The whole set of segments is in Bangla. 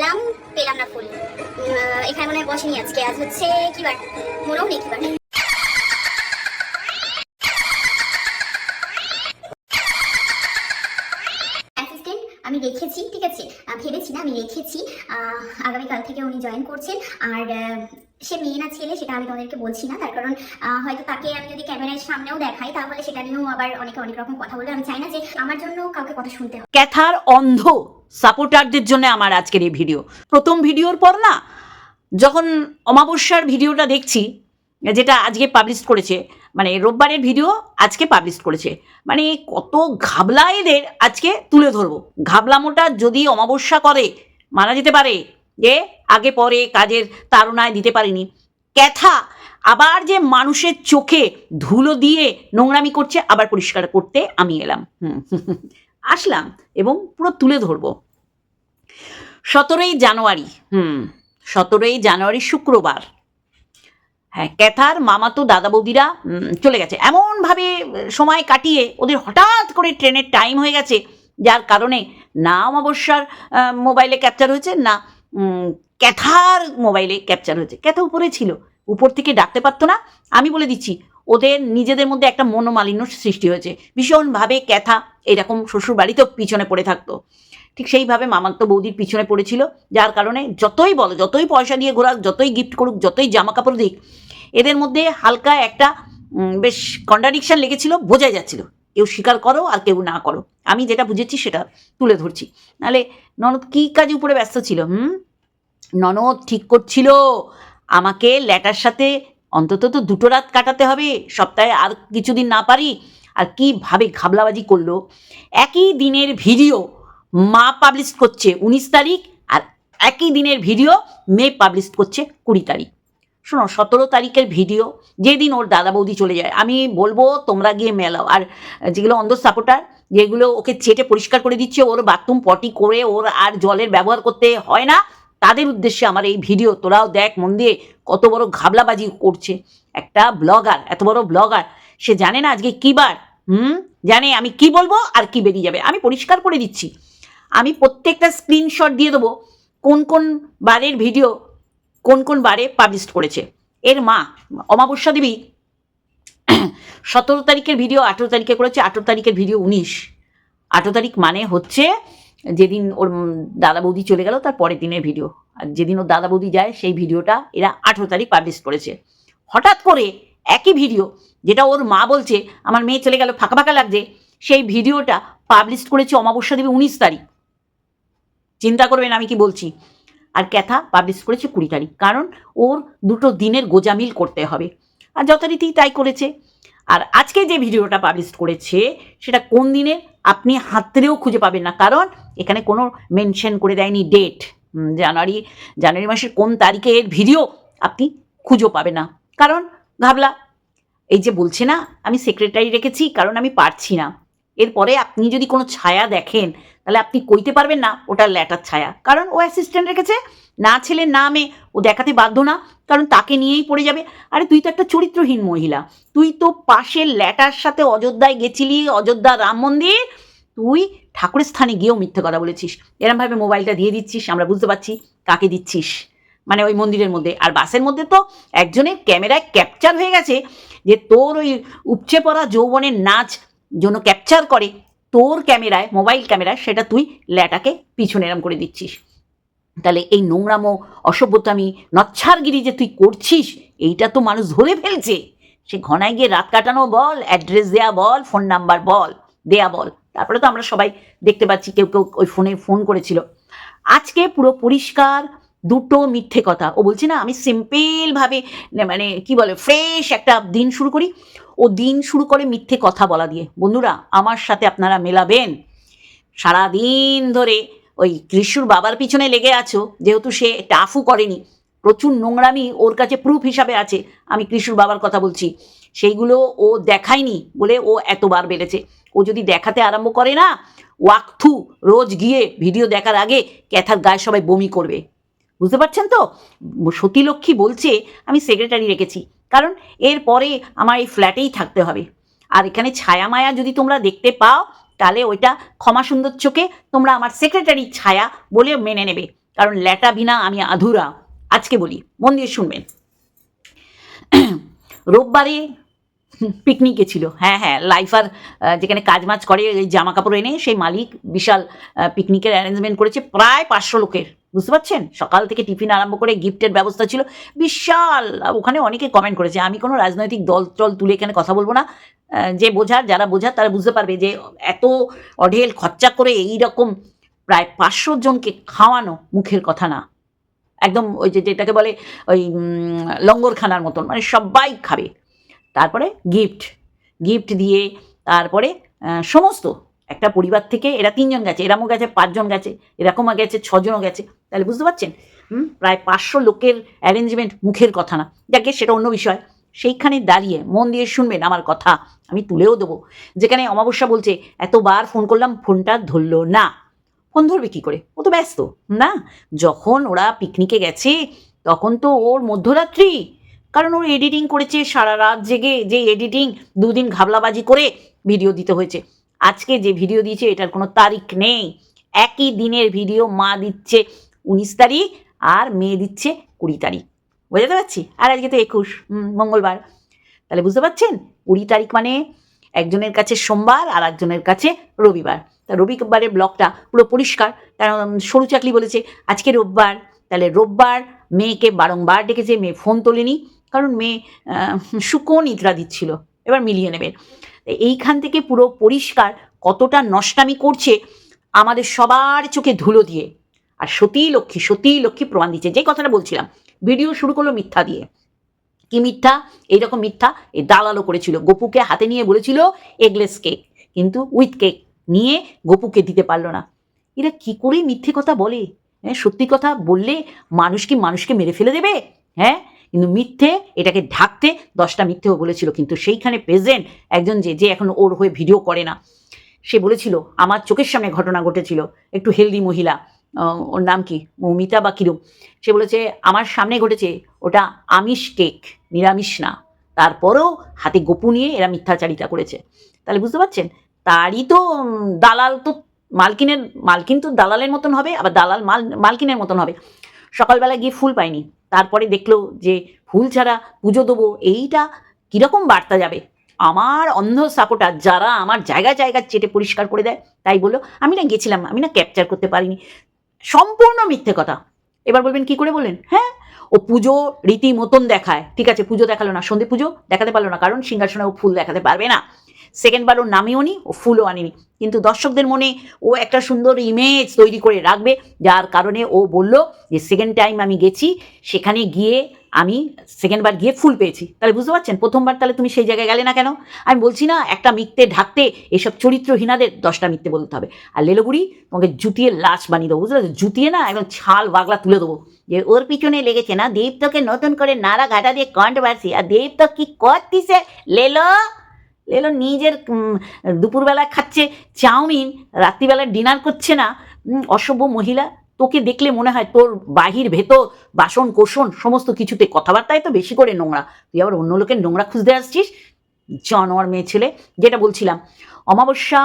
এলাম পেলাম না ফুল। এখানে মনে হয় বসেনি আজকে। আজ হচ্ছে, কি বার? মনেও নেই কি বার অ্যাসিস্ট্যান্ট আমি রেখেছি ঠিক আছে? ভেবেছি না, আমি রেখেছি আগামীকাল থেকে উনি জয়েন করছেন। আর সে মেয়ে না, ছেলে, সেটা আমি তোমাদেরকে বলছি না। তার কারণ হয়তো তাকে আমি যদি ক্যামেরার সামনেও দেখাই, তাহলে সেটা নিয়েও আবার অনেকে অনেক রকম কথা বলবে। আমি চাই না যে আমার জন্য কাউকে কথা শুনতে হবে ক্যাথার অন্ধ সাপোর্টারদের জন্য আমার আজকের এই ভিডিও। প্রথম ভিডিওর পর না, যখন অমাবস্যার ভিডিওটা দেখছি যেটা আজকে পাবলিশ করেছে মানে রোববারের ভিডিও আজকে পাবলিশ করেছে। মানে কত ঘাবলা এদের আজকে তুলে ধরবো। ঘাবলামোটা যদি অমাবস্যা করে মারা যেতে পারে যে আগে পরে কাজের তাড়নায় দিতে পারিনি। ক্যাথা আবার যে মানুষের চোখে ধুলো দিয়ে নোংরামি করছে, আবার পরিষ্কার করতে আমি এলাম। আসলাম এবং পুরো তুলে ধরবো। সতেরোই জানুয়ারি, হুম, সতেরোই জানুয়ারি শুক্রবার হ্যাঁ ক্যাথার মামাতো দাদা বৌদিরা চলে গেছে। এমনভাবে সময় কাটিয়ে ওদের হঠাৎ করে ট্রেনের টাইম হয়ে গেছে, যার কারণে না অমাবস্যার মোবাইলে ক্যাপচার হয়েছে, না ক্যাথার মোবাইলে ক্যাপচার হয়েছে। ক্যাথা উপরে ছিল, উপর থেকে ডাকতে পারতো না। আমি বলে দিচ্ছি ওদের নিজেদের মধ্যে একটা মনোমালিন্য সৃষ্টি হয়েছে। ভীষণভাবে ক্যাথা এরকম শ্বশুর বাড়িতেও পিছনে পড়ে থাকতো। ঠিক সেইভাবে মামাত্ম বৌদির পিছনে পড়েছিল। যার কারণে যতই বলো, যতই পয়সা দিয়ে ঘোরাক, যতই গিফট করুক, যতই জামা কাপড় দিক, এদের মধ্যে হালকা একটা বেশ কন্ট্রাডিকশন লেগেছিল, বোঝাই যাচ্ছিল। কেউ স্বীকার করো আর কেউ না করো। আমি যেটা বুঝেছি সেটা তুলে ধরছি। নাহলে ননদ কী কাজে উপরে ব্যস্ত ছিল, হুম? ননদ ঠিক করছিল। আমাকে ল্যাটার সাথে অন্তত তো দুটো রাত কাটাতে হবে, সপ্তাহে আর কিছুদিন না পারি। আর কীভাবে ঘাবলাবাজি করল? একই দিনের ভিডিও মা পাবলিশ করছে উনিশ তারিখ আর একই দিনের ভিডিও মেয়ে পাবলিশ করছে কুড়ি তারিখ। শোনো, সতেরো তারিখের ভিডিও, যেদিন ওর দাদা বৌদি চলে যায়, আমি বলব তোমরা গিয়ে মেলাও। আর যেগুলো অন্ধ সাপোর্টার যেগুলো ওকে চেটে পরিষ্কার করে দিচ্ছে, ওর বাথরুম পটি করে ওর আর জলের ব্যবহার করতে হয় না তাদের উদ্দেশ্যে আমার এই ভিডিও, তোরাও দেখ, মন দিয়ে কত বড় ঘাবলাবাজি করছে। একটা ব্লগার, এত বড় ব্লগার, সে জানে না আজকে কী বার, হুম? জানে আমি কি বলব আর কি বেরিয়ে যাবে। আমি পরিষ্কার করে দিচ্ছি। আমি প্রত্যেকটা স্ক্রিনশট দিয়ে দেবো কোন কোন বারের ভিডিও কোন কোন বারে পাবলিশ করেছে। এর মা, অমাবস্যা দেবী, সতেরো তারিখের ভিডিও আঠেরো তারিখে করেছে, আঠেরো তারিখের ভিডিও উনিশ। আঠেরো তারিখ মানে হচ্ছে যেদিন ওর দাদা বৌদি চলে গেল, তার পরের দিনের ভিডিও আর যেদিন ওর দাদা বৌদি যায়, সেই ভিডিওটা এরা আঠেরো তারিখ পাবলিশ করেছে। হঠাৎ করে একই ভিডিও যেটা ওর মা বলছে, আমার মেয়ে চলে গেল, ফাঁকা ফাঁকা লাগছে। সেই ভিডিওটা পাবলিশ করেছে অমাবস্যা দেবী উনিশ তারিখ। চিন্তা করবেন আমি কি বলছি? আর ক্যাথা পাবলিশ করেছে কুড়ি তারিখ, কারণ ওর দুটো দিনের গোজামিল করতে হবে। আর যথারীতি তাই করেছে। আর আজকে যে ভিডিওটা পাবলিশ করেছে, সেটা কোন দিনের? আপনি হাতরেও খুঁজে পাবেন না। কারণ এখানে কোনো মেনশন করে দেয়নি ডেট জানুয়ারি জানুয়ারি মাসের কোন তারিখের ভিডিও আপনি খুঁজেও পাবেন না। কারণ ভাবলা এই যে বলছে না, আমি সেক্রেটারি রেখেছি, কারণ আমি পারছি না। এরপরে আপনি যদি কোনো ছায়া দেখেন, তাহলে আপনি কইতে পারবেন না ওটা ল্যাটার ছায়া। কারণ ও অ্যাসিস্ট্যান্ট রেখেছে না ছেলে না মেয়ে ও দেখাতে বাধ্য না, কারণ তাকে নিয়েই পড়ে যাবে। আরে তুই তো একটা চরিত্রহীন মহিলা। তুই তো পাশের ল্যাটার সাথে অযোধ্যায় গেছিলি, অযোধ্যা রাম মন্দির। তুই ঠাকুরের স্থানে গিয়েও মিথ্যে কথা বলেছিস। এরমভাবে মোবাইলটা দিয়ে দিচ্ছিস, আমরা বুঝতে পারছি কাকে দিচ্ছিস। মানে ওই মন্দিরের মধ্যে। আর বাসের মধ্যে তো একজনের ক্যামেরায় ক্যাপচার হয়ে গেছে যে তোর ওই উপচে পড়া যৌবনের নাচ জন্য ক্যাপচার করে, তোর ক্যামেরায়, মোবাইল ক্যামেরায় সেটা তুই ল্যাটাকে পিছনে এরম করে দিচ্ছিস। তাহলে এই নোংরামো অসভ্যতামি নচ্ছারগিরি যে তুই করছিস, এইটা তো মানুষ ধরে ফেলছে। সে ঘনায় গিয়ে রাত কাটানো বল অ্যাড্রেস দেয়া বল ফোন নাম্বার বল, দেয়া বল। তারপরে তো আমরা সবাই দেখতে পাচ্ছি কেউ কেউ ওই ফোনে ফোন করেছিল। আজকে পুরো পরিষ্কার, দুটো মিথ্যে কথা। ও বলছে না, আমি সিম্পলভাবে মানে কি বলে ফ্রেশ একটা দিন শুরু করি। ও দিন শুরু করে মিথ্যে কথা বলা দিয়ে, বন্ধুরা, আমার সাথে আপনারা মেলাবেন। সারাদিন ধরে ওই কৃষ্ণুর বাবার পিছনে লেগে আছো, যেহেতু সে টাফু করেনি। প্রচুর নোংরামি ওর কাছে প্রুফ হিসাবে আছে। আমি কৃষ্ণুর বাবার কথা বলছি। সেইগুলো ও দেখায়নি বলে ও এতবার বেড়েছে। ও যদি দেখাতে আরম্ভ করে না ওয়াকথু রোজ গিয়ে ভিডিও দেখার আগে ক্যাথার গায়ে সবাই বমি করবে। বুঝতে পারছেন তো? সতীলক্ষ্মী বলছে, আমি সেক্রেটারি রেখেছি। কারণ এরপরে আমার এই ফ্ল্যাটেই থাকতে হবে। আর এখানে ছায়া মায়া যদি তোমরা দেখতে পাও তাহলে ওইটা ক্ষমা সুন্দর চোখে তোমরা আমার সেক্রেটারি ছায়া বলে মেনে নেবে। কারণ ল্যাটা বিনা আমি আধুরা। আজকে বলি, মন দিয়ে শুনবেন। রোববারে পিকনিকে ছিল হ্যাঁ হ্যাঁ লাইফার যেখানে কাজ মাজ করে জামা কাপড় এনে সেই মালিক বিশাল পিকনিকের অ্যারেঞ্জমেন্ট করেছে প্রায় পাঁচশো লোকের। বুঝতে পারছেন? সকাল থেকে টিফিন আরম্ভ করে গিফটের ব্যবস্থা ছিল। বিশাল! ওখানে অনেকে কমেন্ট করেছে, আমি কোনো রাজনৈতিক দল টল তুলে এখানে কথা বলব না। যে বোঝার, যারা বোঝার, তারা বুঝতে পারবে যে এত অঢেল খরচা করে এই রকম প্রায় পাঁচশো জনকে খাওয়ানো মুখের কথা না। একদম ওই যে যেটাকে বলে, ওই লঙ্গরখানার মতন মানে সবাই খাবে। তারপরে গিফট। গিফট দিয়ে তারপরে সমস্ত একটা পরিবার থেকে এরা তিনজন গেছে এরকমও গেছে, পাঁচজন গেছে, এরকমও গেছে, ছজনও গেছে। তাহলে বুঝতে পারছেন? হুম? প্রায় পাঁচশো লোকের অ্যারেঞ্জমেন্ট মুখের কথা না। যাকে সেটা অন্য বিষয়। সেইখানে দাঁড়িয়ে মন দিয়ে শুনবেন আমার কথা, আমি তুলেও দেবো। যেখানে অমাবস্যা বলছে, এতবার ফোন করলাম ফোনটা ধরলো না। ফোন ধরবে কী করে? ও তো ব্যস্ত, না? যখন ওরা পিকনিকে গেছে, তখন তো ওর মধ্যরাত্রি। কারণ ওর এডিটিং করেছে সারা রাত জেগে, যে এডিটিং দুদিন ঘাবলাবাজি করে ভিডিও দিতে হয়েছে। আজকে যে ভিডিও দিয়েছে, এটার কোনো তারিখ নেই। একই দিনের ভিডিও মা দিচ্ছে উনিশ তারিখ আর মেয়ে দিচ্ছে কুড়ি তারিখ। বোঝাতে পারছি? আর আজকে তো একুশ মঙ্গলবার। তাহলে বুঝতে পারছেন? কুড়ি তারিখ মানে একজনের কাছে সোমবার আর একজনের কাছে রবিবার। তা রবিবারের ব্লগটা পুরো পরিষ্কার। কারণ সরু চাকলি বলেছে, আজকে রোববার। তাহলে রোববার মেয়েকে বারংবার ডেকেছে, মেয়ে ফোন তোলেনি। কারণ মেয়ে শুকো নিদ্রা দিচ্ছিল। এবার মিলিয়ে নেবেন এইখান থেকে পুরো পরিষ্কার কতটা নষ্টামি করছে আমাদের সবার চোখে ধুলো দিয়ে। আর সতী লক্ষ্মী সতী লক্ষ্মী প্রমাণ দিচ্ছে। যে কথাটা বলছিলাম, ভিডিও শুরু করল মিথ্যা দিয়ে। কি মিথ্যা? এইরকম মিথ্যা? এই দালালও করেছিল। গপুকে হাতে নিয়ে বলেছিল এগলেস কেক কিন্তু উইথ কেক নিয়ে গপুকে দিতে পারল না। এরা কি করে মিথ্যে কথা বলে? হ্যাঁ সত্যি কথা বললে মানুষ কি মানুষকে মেরে ফেলে দেবে? হ্যাঁ কিন্তু মিথ্যে, এটাকে ঢাকতে দশটা মিথ্যেও বলেছিল। কিন্তু সেইখানে প্রেজেন্ট একজন যে যে এখন ওর হয়ে ভিডিও করে না, সে বলেছিল, আমার চোখের সামনে ঘটনা ঘটেছিল। একটু হেলদি মহিলা ওর নাম কি? মৌমিতা বা কিরম সে বলেছে, আমার সামনে ঘটেছে, ওটা আমিষ কেক নিরামিষ না। তারপরেও হাতে গপু নিয়ে এরা মিথ্যাচারিতা করেছে। তাহলে বুঝতে পারছেন? তারই তো দালাল তো মালকিনের, মালকিন তো দালালের মতন হবে, আবার দালাল মাল, মালকিনের মতন হবে। সকালবেলা গিয়ে ফুল পাইনি তারপরে দেখল যে ফুল ছাড়া পুজো দেবো, এইটা কীরকম বার্তা যাবে? আমার অন্ধ সাপোর্টার যারা আমার জায়গা জায়গা চেটে পরিষ্কার করে দেয়, তাই বলল, আমি না গেছিলাম, আমি না ক্যাপচার করতে পারিনি। সম্পূর্ণ মিথ্যে কথা। এবার বলবেন, কি করে বললেন? হ্যাঁ ও পুজো রীতি মতন দেখায়। ঠিক আছে, পুজো দেখাল না, সন্ধে পুজো দেখাতে পারল না, কারণ সিংহাসনে ও ফুল দেখাতে পারবে না। সেকেন্ডবার ও নামিও নি, ও ফুলও আনেনি। কিন্তু দর্শকদের মনে ও একটা সুন্দর ইমেজ তৈরি করে রাখবে, যার কারণে ও বলল যে সেকেন্ড টাইম আমি গেছি, সেখানে গিয়ে আমি সেকেন্ডবার গিয়ে ফুল পেয়েছি। তাহলে বুঝতে পারছেন? প্রথমবার তাহলে তুমি সেই জায়গায় গেলে না কেন? আমি বলছি না, একটা মিথ্যে ঢাকতে এসব চরিত্রহীনাদের দশটা মিথ্যে বলতে হবে। আর লেলোগুড়ি, তোমাকে জুতিয়ে লাশ বানিয়ে দেবো, বুঝলে? জুতিয়ে না একদম ছাল বাগলা তুলে দেবো। যে, ওর পিছনে লেগেছে না দেব তোকে নতুন করে নাড়া ঘাটা দিয়ে কন্ট্রোভার্সি আর দেব কি করতিছে, লেলো? লেলো নিজের দুপুরবেলায় খাচ্ছে, চাউমিন রাত্রিবেলা ডিনার করছে না। অসভ্য মহিলা, তোকে দেখলে মনে হয় তোর বাহির ভেতর, বাসন, কোষণ, সমস্ত কিছুতে কথাবার্তায় তো বেশি করে নোংরা। তুই আবার অন্য লোকের নোংরা খুঁজতে আসছিস? জানোয়ার মেয়ে ছেলে, যেটা বলছিলাম, অমাবস্যা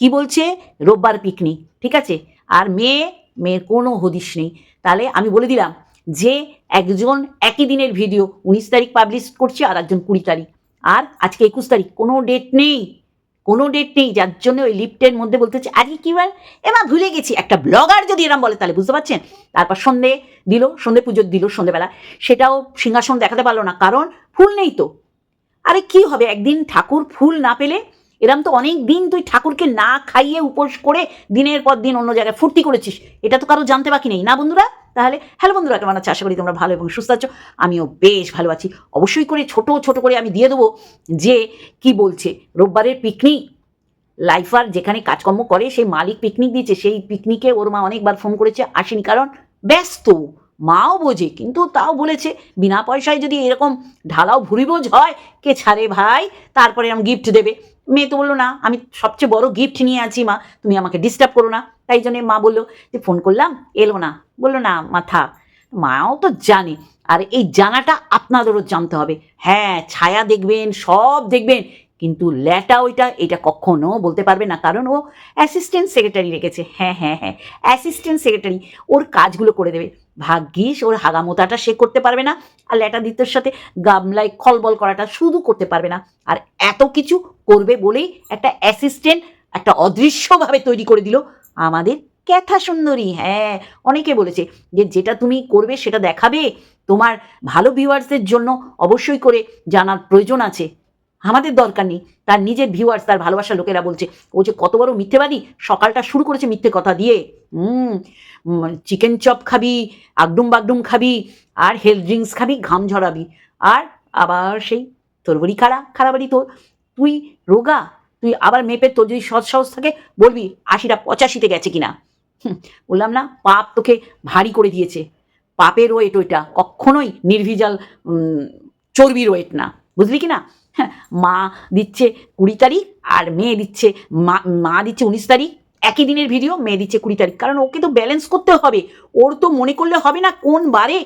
কি বলছে? রোববার পিকনিক, ঠিক আছে? আর মেয়ে, মেয়ের কোনো হদিস নেই। তাহলে আমি বলে দিলাম যে, একজন একই দিনের ভিডিও উনিশ তারিখ পাবলিশ করছে আর একজন কুড়ি তারিখ। আর আজকে একুশ তারিখ, কোনো ডেট নেই, কোনো ডেট নেই, যার জন্য ওই লিফটের মধ্যে বলতে হচ্ছে আজকে কী বার এবার ভুলে গেছি, একটা ব্লগার যদি এরম বলে, তাহলে বুঝতে পারছেন? তারপর সন্ধে দিল, সন্ধে পুজো দিল, সন্ধেবেলা। সেটাও সিংহাসন দেখাতে পারল না, কারণ ফুল নেই তো। আরে কি হবে? একদিন ঠাকুর ফুল না পেলে এরম তো অনেক দিন তুই ঠাকুরকে না খাইয়ে উপোস করে দিনের পর দিন অন্য জায়গায় ফুর্তি করেছিস। এটা তো কারও জানতে বাকি নেই। না বন্ধুরা? তাহলে হ্যালো বন্ধুরা, কেমন আছো? আশা করি তোমরা ভালো এবং সুস্থ আছো। আমিও বেশ ভালো আছি। অবশ্যই করে ছোট ছোট করে আমি দিয়ে দেবো যে কি বলছে। রোববারের পিকনিক লাইফার যেখানে কাজকর্ম করে, সেই মালিক পিকনিক দিয়েছে। সেই পিকনিকে ওর মা অনেকবার ফোন করেছে, আসেনি কারণ ব্যস্ত। মাও বোঝে, কিন্তু তাও বলেছে, বিনা পয়সায় যদি এরকম ঢালাও ভুরিবোঝ হয়, কে ছাড়ে ভাই? তারপরে এরকম গিফট দেবে। মেয়ে তো বলল, না, আমি সবচেয়ে বড় গিফট নিয়ে আছি, মা, তুমি আমাকে ডিস্টার্ব করো না। তাই জন্যে মা বলল, যে ফোন করলাম, এলো না। বলল, না, মা, থাক। মাও তো জানে, আর এই জানাটা আপনাদেরও জানতে হবে। হ্যাঁ ছায়া দেখবেন, সব দেখবেন কিন্তু ল্যাটা ওইটা, এটা কখনো বলতে পারবে না। কারণ ও অ্যাসিস্ট্যান্ট সেক্রেটারি রেখেছে। হ্যাঁ হ্যাঁ হ্যাঁ। অ্যাসিস্ট্যান্ট সেক্রেটারি ওর কাজগুলো করে দেবে। ভাগ্যিস ওর হাগামোতাটা সে করতে পারবে না। আর ল্যাটা দিত্যর সাথে গামলায় খলবল করাটা শুধু করতে পারবে না। আর এত কিছু করবে বলেই একটা অ্যাসিস্ট্যান্ট একটা অদৃশ্যভাবে তৈরি করে দিল আমাদের ক্যাথা সুন্দরী হ্যাঁ অনেকে বলেছে যে যেটা তুমি করবে সেটা দেখাবে। তোমার ভালো ভিউয়ার্সদের জন্য অবশ্যই করে জানার প্রয়োজন আছে। আমাদের দরকার নেই। তার নিজের ভিউয়ার্স তার ভালোবাসার লোকেরা বলছে, ও যে কত বড় মিথ্যেবাদী, সকালটা শুরু করেছে মিথ্যে কথা দিয়ে। হুম চিকেন চপ খাবি, আগডুম বাগডুম খাবি, আর হেলথ ড্রিঙ্কস খাবি, ঘাম ঝরাবি। আর আবার সেই তোর বড়ি খাড়া খারাপ তোর। তুই রোগা, তুই আবার মেপে তোর যদি সৎ সাহস থাকে, বলবি, আশিটা পঁচাশিতে গেছে কিনা। বললাম না, পাপ তোকে ভারী করে দিয়েছে। পাপের ওয়েট ওইটা, কখনোই নির্ভিজাল চর্বির ওয়েট না। বুঝলি কি না হ্যাঁ, মা দিচ্ছে কুড়ি তারিখ আর মেয়ে দিচ্ছে মা মা দিচ্ছে উনিশ তারিখ। একই দিনের ভিডিও মেয়ে দিচ্ছে কুড়ি তারিখ। কারণ ওকে তো ব্যালেন্স করতে হবে। ওর তো মনে করলে হবে না কোন বারে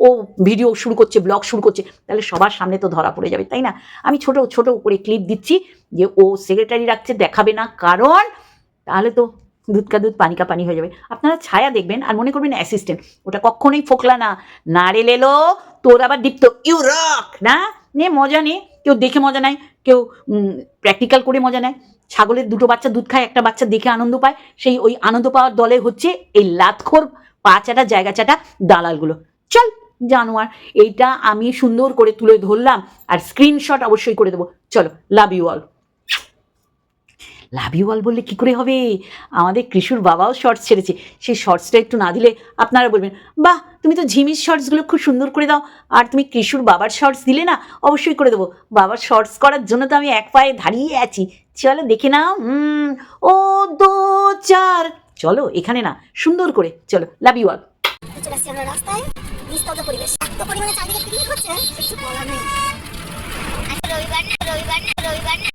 ও ভিডিও শুরু করছে ব্লগ শুরু করছে। তাহলে সবার সামনে তো ধরা পড়ে যাবে তাই না? আমি ছোট ছোট করে ক্লিপ দিচ্ছি যে ও সেক্রেটারি রাখছে দেখাবে না। কারণ তাহলে তো দুধ কা দুধ পানি কা পানি হয়ে যাবে। আপনারা ছায়া দেখবেন আর মনে করবেন অ্যাসিস্ট্যান্ট ওটা কখনোই ফোকলা না। নাড়েল এলো তোর আবার দীপ্ত। ইউ রক না? নে মজা নে। কেউ দেখে মজা নেয়, কেউ প্র্যাকটিক্যাল করে মজা নেয়। ছাগলের দুটো বাচ্চা দুধ খায়, একটা বাচ্চা দেখে আনন্দ পায়। সেই ওই আনন্দ পাওয়ার দলে হচ্ছে এই লাতখোর পা চাটা জায়গা চাটা দালালগুলো। চল, জানোয়ার, এইটা আমি সুন্দর করে তুলে ধরলাম আর স্ক্রিনশট অবশ্যই করে দেবো। চলো love you all love you all বললে কী করে হবে? আমাদের কৃষুর বাবাও শর্টস ছেড়েছে। সেই শর্টসটা একটু না দিলে আপনারা বলবেন, বাহ, তুমি তো ঝিমির শর্টসগুলো খুব সুন্দর করে দাও। আর তুমি কৃষুর বাবার শর্টস দিলে না, অবশ্যই করে দেবো। বাবার শর্টস করার জন্য তো আমি এক পায়ে দাঁড়িয়ে আছি। চলো দেখে হুম, ও দো চার। চলো এখানে না, সুন্দর করে, চলো লাভ ইউ অল রবিবার না রবিবার না রবিবার না।